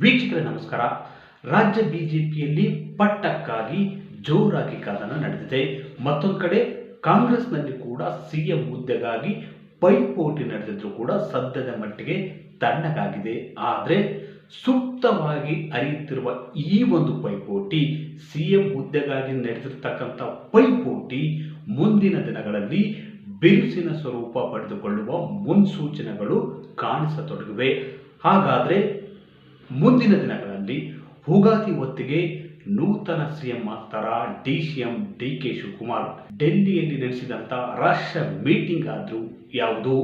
ವೀಕ್ಷಕರೇ, ನಮಸ್ಕಾರ. ರಾಜ್ಯ ಬಿಜೆಪಿಯಲ್ಲಿ ಪಟ್ಟಕ್ಕಾಗಿ ಜೋರಾಗಿ ಕದನ ನಡೆದಿದೆ. ಮತ್ತೊಂದು ಕಡೆ ಕಾಂಗ್ರೆಸ್ನಲ್ಲಿ ಕೂಡ ಸಿಎಂ ಹುದ್ದೆಗಾಗಿ ಪೈಪೋಟಿ ನಡೆದಿದ್ರು ಕೂಡ ಸದ್ಯದ ಮಟ್ಟಿಗೆ ತಣ್ಣಗಾಗಿದೆ. ಆದರೆ ಸೂಕ್ತವಾಗಿ ಅರಿಯುತ್ತಿರುವ ಈ ಒಂದು ಪೈಪೋಟಿ, ಸಿಎಂ ಹುದ್ದೆಗಾಗಿ ನಡೆದಿರ್ತಕ್ಕಂಥ ಪೈಪೋಟಿ ಮುಂದಿನ ದಿನಗಳಲ್ಲಿ ಬಿರುಸಿನ ಸ್ವರೂಪ ಪಡೆದುಕೊಳ್ಳುವ ಮುನ್ಸೂಚನೆಗಳು ಕಾಣಿಸತೊಡಗಿವೆ. ಹಾಗಾದರೆ ಮುಂದಿನ ದಿನಗಳಲ್ಲಿ ಉಗಾದಿ ಹೊತ್ತಿಗೆ ನೂತನ ಸಿಎಂ ಆಗ್ತಾರ D CM D K Shivakumar ಡೆಲ್ಲಿಯಲ್ಲಿ ನಡೆಸಿದಂಥ ರಾಷ್ಟ್ರ ಮೀಟಿಂಗ್ ಆದರೂ ಯಾವುದು?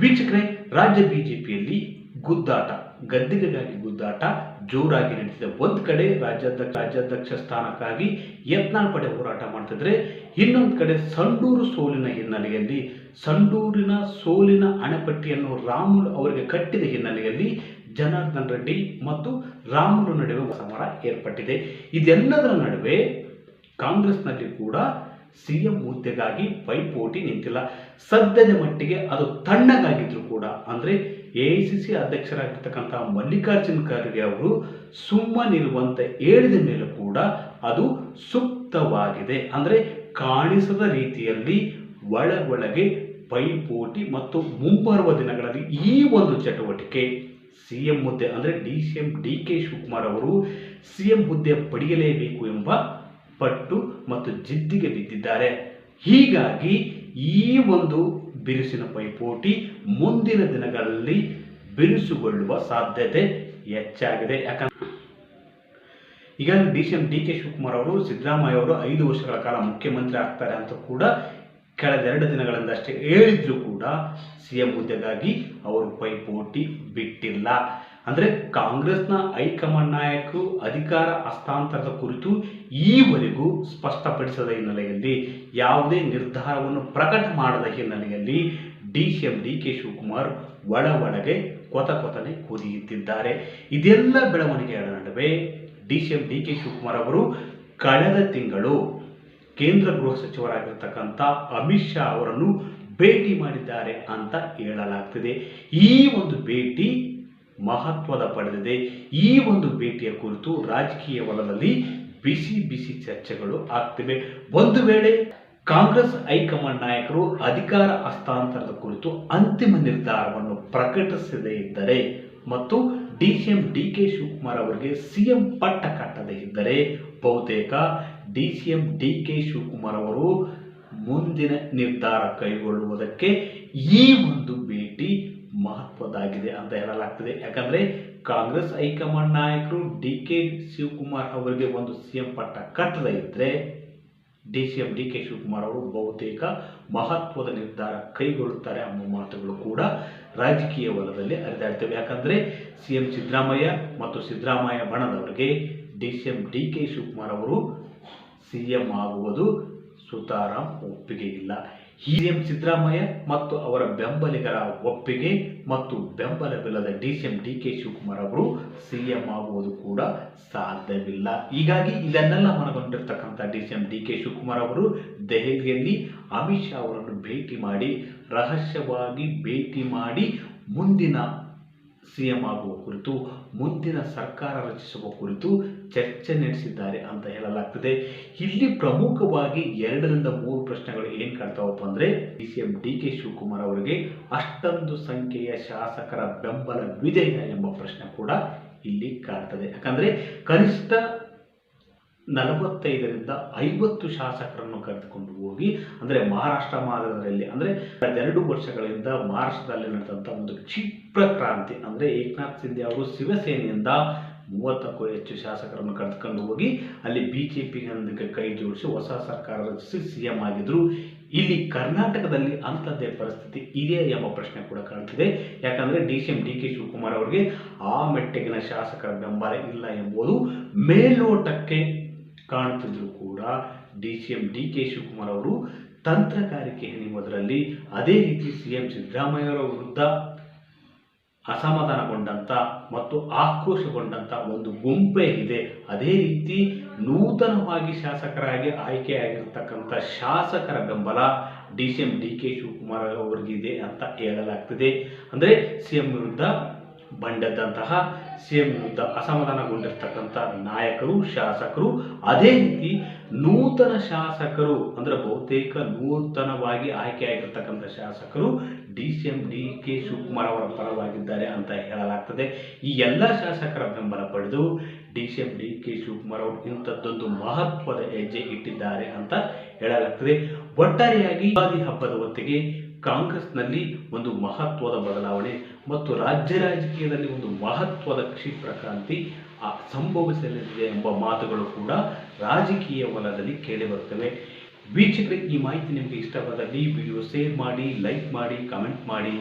ವೀಕ್ಷಕರೇ, ರಾಜ್ಯ ಬಿಜೆಪಿಯಲ್ಲಿ ಗುದ್ದಾಟ, ಗದ್ದಿಗೆಗಾಗಿ ಗುದ್ದಾಟ, ಜೋರಾಗಿ ನಡೆಸಿದೆ ಒಂದು ಕಡೆ ರಾಜ್ಯಾಧ್ಯಕ್ಷ ರಾಜ್ಯಾಧ್ಯಕ್ಷ ಸ್ಥಾನಕ್ಕಾಗಿ ಯತ್ನಾಳ್ ಪಡೆ ಹೋರಾಟ ಮಾಡ್ತಿದ್ರೆ ಇನ್ನೊಂದು ಕಡೆ ಸಂಡೂರು ಸೋಲಿನ ಹಿನ್ನೆಲೆಯಲ್ಲಿ, ಸಂಡೂರಿನ ಸೋಲಿನ ಅಣೆಪಟ್ಟಿಯನ್ನು ರಾಮುಲ್ ಅವರಿಗೆ ಕಟ್ಟಿದ ಹಿನ್ನೆಲೆಯಲ್ಲಿ ಜನಾರ್ದನ್ ರೆಡ್ಡಿ ಮತ್ತು ರಾಮುಲು ನಡುವೆ ಸಮರ ಏರ್ಪಟ್ಟಿದೆ. ಇದೆಲ್ಲದರ ನಡುವೆ ಕಾಂಗ್ರೆಸ್ನಲ್ಲಿ ಕೂಡ ಸಿಎಂ ಹುದ್ದೆಗಾಗಿ ಪೈಪೋಟಿ ನಿಂತಿಲ್ಲ. ಸದ್ಯದ ಮಟ್ಟಿಗೆ ಅದು ತಣ್ಣಗಾಗಿದ್ರು ಕೂಡ ಅಂದರೆ ಎ ಐ ಸಿ ಸಿ ಅಧ್ಯಕ್ಷರಾಗಿರ್ತಕ್ಕಂಥ ಮಲ್ಲಿಕಾರ್ಜುನ್ ಖರ್ಗೆ ಅವರು ಸುಮ್ಮನಿರುವಂತೆ ಹೇಳಿದ ಮೇಲೆ ಕೂಡ ಅದು ಸೂಕ್ತವಾಗಿದೆ ಅಂದರೆ ಕಾಣಿಸದ ರೀತಿಯಲ್ಲಿ ಒಳಗೊಳಗೆ ಪೈಪೋಟಿ ಮತ್ತು ಮುಂಬರುವ ದಿನಗಳಲ್ಲಿ ಈ ಒಂದು ಚಟುವಟಿಕೆ ಸಿ ಎಂ ಹುದ್ದೆ ಅಂದರೆ D C M D K Shivakumar ಅವರು ಸಿ ಎಂ ಹುದ್ದೆ ಪಡೆಯಲೇಬೇಕು ಎಂಬ ಪಟ್ಟು ಮತ್ತು ಜಿದ್ದಿಗೆ ಬಿದ್ದಿದ್ದಾರೆ. ಹೀಗಾಗಿ ಈ ಒಂದು ಬಿರುಸಿನ ಪೈಪೋಟಿ ಮುಂದಿನ ದಿನಗಳಲ್ಲಿ ಬಿರುಸುಗೊಳ್ಳುವ ಸಾಧ್ಯತೆ ಹೆಚ್ಚಾಗಿದೆ. ಯಾಕಂದ್ರೆ ಈಗ D C M D K Shivakumar ಅವರು, ಸಿದ್ದರಾಮಯ್ಯ ಅವರು ಐದು ವರ್ಷಗಳ ಕಾಲ ಮುಖ್ಯಮಂತ್ರಿ ಆಗ್ತಾರೆ ಅಂತ ಕೂಡ ಕಳೆದೆರಡು ದಿನಗಳಿಂದಷ್ಟೇ ಹೇಳಿದ್ರು ಕೂಡ ಸಿ ಎಂ ಹುದ್ದೆಗಾಗಿ ಅವರು ಪೈಪೋಟಿ ಬಿಟ್ಟಿಲ್ಲ. ಅಂದರೆ ಕಾಂಗ್ರೆಸ್ನ ಹೈಕಮಾಂಡ್ ನಾಯಕರು ಅಧಿಕಾರ ಹಸ್ತಾಂತರದ ಕುರಿತು ಈವರೆಗೂ ಸ್ಪಷ್ಟಪಡಿಸದ ಹಿನ್ನೆಲೆಯಲ್ಲಿ ಯಾವುದೇ ನಿರ್ಧಾರವನ್ನು ಪ್ರಕಟ ಮಾಡದ ಹಿನ್ನೆಲೆಯಲ್ಲಿ D C M D K Shivakumar ಒಳ ಒಳಗೆ ಕೊತ ಕೊತನೆ ಕುದಿಯುತ್ತಿದ್ದಾರೆ. ಇದೆಲ್ಲ ಬೆಳವಣಿಗೆಗಳ ನಡುವೆ D C M D K Shivakumar ಅವರು ಕಳೆದ ತಿಂಗಳು ಕೇಂದ್ರ ಗೃಹ ಸಚಿವರಾಗಿರ್ತಕ್ಕಂಥ ಅಮಿತ್ ಶಾ ಅವರನ್ನು ಭೇಟಿ ಮಾಡಿದ್ದಾರೆ ಅಂತ ಹೇಳಲಾಗ್ತಿದೆ. ಈ ಒಂದು ಭೇಟಿ ಮಹತ್ವದ ಪಡೆದಿದೆ. ಈ ಒಂದು ಭೇಟಿಯ ಕುರಿತು ರಾಜಕೀಯ ವಲಯದಲ್ಲಿ ಬಿಸಿ ಬಿಸಿ ಚರ್ಚೆಗಳು ಆಗ್ತಿವೆ. ಒಂದು ವೇಳೆ ಕಾಂಗ್ರೆಸ್ ಹೈಕಮಾಂಡ್ ನಾಯಕರು ಅಧಿಕಾರ ಹಸ್ತಾಂತರದ ಕುರಿತು ಅಂತಿಮ ನಿರ್ಧಾರವನ್ನು ಪ್ರಕಟಿಸದೇ ಇದ್ದರೆ ಮತ್ತು D C M D K Shivakumar ಅವರಿಗೆ ಸಿಎಂ ಪಟ್ಟ ಕಟ್ಟದೇ ಇದ್ದರೆ ಬಹುತೇಕ D C M D K Shivakumar ಅವರು ಮುಂದಿನ ನಿರ್ಧಾರ ಕೈಗೊಳ್ಳುವುದಕ್ಕೆ ಈ ಒಂದು ಭೇಟಿ ಮಹತ್ವದಾಗಿದೆ ಅಂತ ಹೇಳಲಾಗ್ತದೆ. ಯಾಕಂದ್ರೆ ಕಾಂಗ್ರೆಸ್ ಹೈಕಮಾಂಡ್ ನಾಯಕರು ಡಿ ಕೆ ಶಿವಕುಮಾರ್ ಅವರಿಗೆ ಒಂದು ಸಿಎಂ ಪಟ್ಟ ಕಟ್ಟದೇ ಇದ್ರೆ D C M D K Shivakumar ಅವರು ಬಹುತೇಕ ಮಹತ್ವದ ನಿರ್ಧಾರ ಕೈಗೊಳ್ಳುತ್ತಾರೆ ಎಂಬ ಮಾತುಗಳು ಕೂಡ ರಾಜಕೀಯ ವಲಯದಲ್ಲಿ ಹರಿದಾಡ್ತವೆ. ಯಾಕಂದರೆ ಸಿ ಎಂ ಸಿದ್ದರಾಮಯ್ಯ ಮತ್ತು Siddaramaiah ಬಣದವರಿಗೆ D C M D K Shivakumar ಅವರು ಸಿ ಎಂ ಆಗುವುದು ಸುತಾರಾಂ ಒಪ್ಪಿಗೆ ಇಲ್ಲ. ಸಿ ಎಂ ಸಿದ್ದರಾಮಯ್ಯ ಮತ್ತು ಅವರ ಬೆಂಬಲಿಗರ ಒಪ್ಪಿಗೆ ಮತ್ತು ಬೆಂಬಲವಿಲ್ಲದ D C D K Shivakumar ಅವರು ಸಿ ಎಂ ಆಗುವುದು ಕೂಡ ಸಾಧ್ಯವಿಲ್ಲ. ಹೀಗಾಗಿ ಇದನ್ನೆಲ್ಲ ಮನಗೊಂಡಿರ್ತಕ್ಕಂಥ D C D K Shivakumar ಅವರು ದೆಹಲಿಯಲ್ಲಿ ಅಮಿತ್ ಶಾ ಅವರನ್ನು ಭೇಟಿ ಮಾಡಿ, ರಹಸ್ಯವಾಗಿ ಭೇಟಿ ಮಾಡಿ, ಮುಂದಿನ ಸಿ ಎಂ ಆಗುವ ಕುರಿತು, ಮುಂದಿನ ಸರ್ಕಾರ ರಚಿಸುವ ಕುರಿತು ಚರ್ಚೆ ನಡೆಸಿದ್ದಾರೆ ಅಂತ ಹೇಳಲಾಗ್ತದೆ. ಇಲ್ಲಿ ಪ್ರಮುಖವಾಗಿ ಎರಡರಿಂದ ಮೂರು ಪ್ರಶ್ನೆಗಳು ಏನು ಕಾಡ್ತಾವಪ್ಪ ಅಂದರೆ D C D K Shivakumar ಅವರಿಗೆ ಅಷ್ಟೊಂದು ಸಂಖ್ಯೆಯ ಶಾಸಕರ ಬೆಂಬಲವಿದೆಯಾ ಎಂಬ ಪ್ರಶ್ನೆ ಕೂಡ ಇಲ್ಲಿ ಕಾಡ್ತದೆ ಯಾಕಂದರೆ ಕನಿಷ್ಠ ನಲವತ್ತೈದರಿಂದ ಐವತ್ತು ಶಾಸಕರನ್ನು ಕರೆದುಕೊಂಡು ಹೋಗಿ, ಅಂದರೆ ಮಹಾರಾಷ್ಟ್ರ ಮಾದರಿಯಲ್ಲಿ, ಅಂದರೆ ಎರಡು ವರ್ಷಗಳಿಂದ ಮಹಾರಾಷ್ಟ್ರದಲ್ಲಿ ನಡೆದಂಥ ಒಂದು ಕ್ಷಿಪ್ರ ಕ್ರಾಂತಿ, ಅಂದರೆ ಏಕನಾಥ್ ಶಿಂದೆ ಅವರು ಶಿವಸೇನೆಯಿಂದ ಮೂವತ್ತಕ್ಕೂ ಹೆಚ್ಚು ಶಾಸಕರನ್ನು ಕರೆದುಕೊಂಡು ಹೋಗಿ, ಅಲ್ಲಿ ಬಿ ಜೆ ಪಿಯೊಂದಿಗೆ ಕೈ ಜೋಡಿಸಿ ಹೊಸ ಸರ್ಕಾರ ರಚಿಸಿ ಸಿ ಎಂ ಆಗಿದ್ರು. ಇಲ್ಲಿ ಕರ್ನಾಟಕದಲ್ಲಿ ಅಂಥದ್ದೇ ಪರಿಸ್ಥಿತಿ ಇದೆ ಎಂಬ ಪ್ರಶ್ನೆ ಕೂಡ ಕಾಣ್ತಿದೆ. ಯಾಕಂದರೆ D C M D K Shivakumar ಅವರಿಗೆ ಆ ಮೆಟ್ಟಿಗಿನ ಶಾಸಕರ ಬೆಂಬಲ ಇಲ್ಲ ಎಂಬುದು ಮೇಲ್ನೋಟಕ್ಕೆ ಕಾಣುತ್ತಿದ್ರು ಕೂಡ D C M D K Shivakumar ಅವರು ತಂತ್ರಗಾರಿಕೆ ಎನ್ನುವುದರಲ್ಲಿ ಅದೇ ರೀತಿ ಸಿ ಎಂ ಸಿದ್ದರಾಮಯ್ಯವರ ವಿರುದ್ಧ ಅಸಮಾಧಾನಗೊಂಡಂಥ ಮತ್ತು ಆಕ್ರೋಶಗೊಂಡಂಥ ಒಂದು ಗುಂಪೇ ಇದೆ. ಅದೇ ರೀತಿ ನೂತನವಾಗಿ ಶಾಸಕರಾಗಿ ಆಯ್ಕೆಯಾಗಿರ್ತಕ್ಕಂಥ ಶಾಸಕರ ಬೆಂಬಲ D C M D K Shivakumar ಅವರಿಗಿದೆ ಅಂತ ಹೇಳಲಾಗ್ತಿದೆ. ಅಂದರೆ ಸಿ ಎಂ ವಿರುದ್ಧ ಬಂಡೆದ್ದಂತಹ ಸಿಎಂ ವಿರುದ್ಧ ಅಸಮಾಧಾನಗೊಂಡಿರ್ತಕ್ಕಂಥ ನಾಯಕರು, ಶಾಸಕರು, ಅದೇ ರೀತಿ ನೂತನ ಶಾಸಕರು ಅಂದರೆ ಬಹುತೇಕ ನೂತನವಾಗಿ ಆಯ್ಕೆಯಾಗಿರ್ತಕ್ಕಂಥ ಶಾಸಕರು D C M D K. Shivakumar ಅವರ ಪರವಾಗಿದ್ದಾರೆ ಅಂತ ಹೇಳಲಾಗ್ತದೆ. ಈ ಎಲ್ಲ ಶಾಸಕರ ಬೆಂಬಲ ಪಡೆದು D C M D K. Shivakumar ಅವರು ಇಂಥದ್ದೊಂದು ಮಹತ್ವದ ಹೆಜ್ಜೆ ಇಟ್ಟಿದ್ದಾರೆ ಅಂತ ಹೇಳಲಾಗ್ತದೆ. ಒಟ್ಟಾರೆಯಾಗಿ ಯುಗಾದಿ ಹಬ್ಬದ ಹೊತ್ತಿಗೆ ಕಾಂಗ್ರೆಸ್ನಲ್ಲಿ ಒಂದು ಮಹತ್ವದ ಬದಲಾವಣೆ ಮತ್ತು ರಾಜ್ಯ ರಾಜಕೀಯದಲ್ಲಿ ಒಂದು ಮಹತ್ವದ ಕ್ಷಿಪ್ರ ಕ್ರಾಂತಿ ಸಂಭವಿಸಲಿದೆ ಎಂಬ ಮಾತುಗಳು ಕೂಡ ರಾಜಕೀಯ ವಲಯದಲ್ಲಿ ಕೇಳಿಬರುತ್ತವೆ ವೀಕ್ಷಕರೇ, ಈ ಮಾಹಿತಿ ನಿಮಗೆ ಇಷ್ಟವಾದಲ್ಲಿ ವಿಡಿಯೋ ಶೇರ್ ಮಾಡಿ, ಲೈಕ್ ಮಾಡಿ, ಕಮೆಂಟ್ ಮಾಡಿ.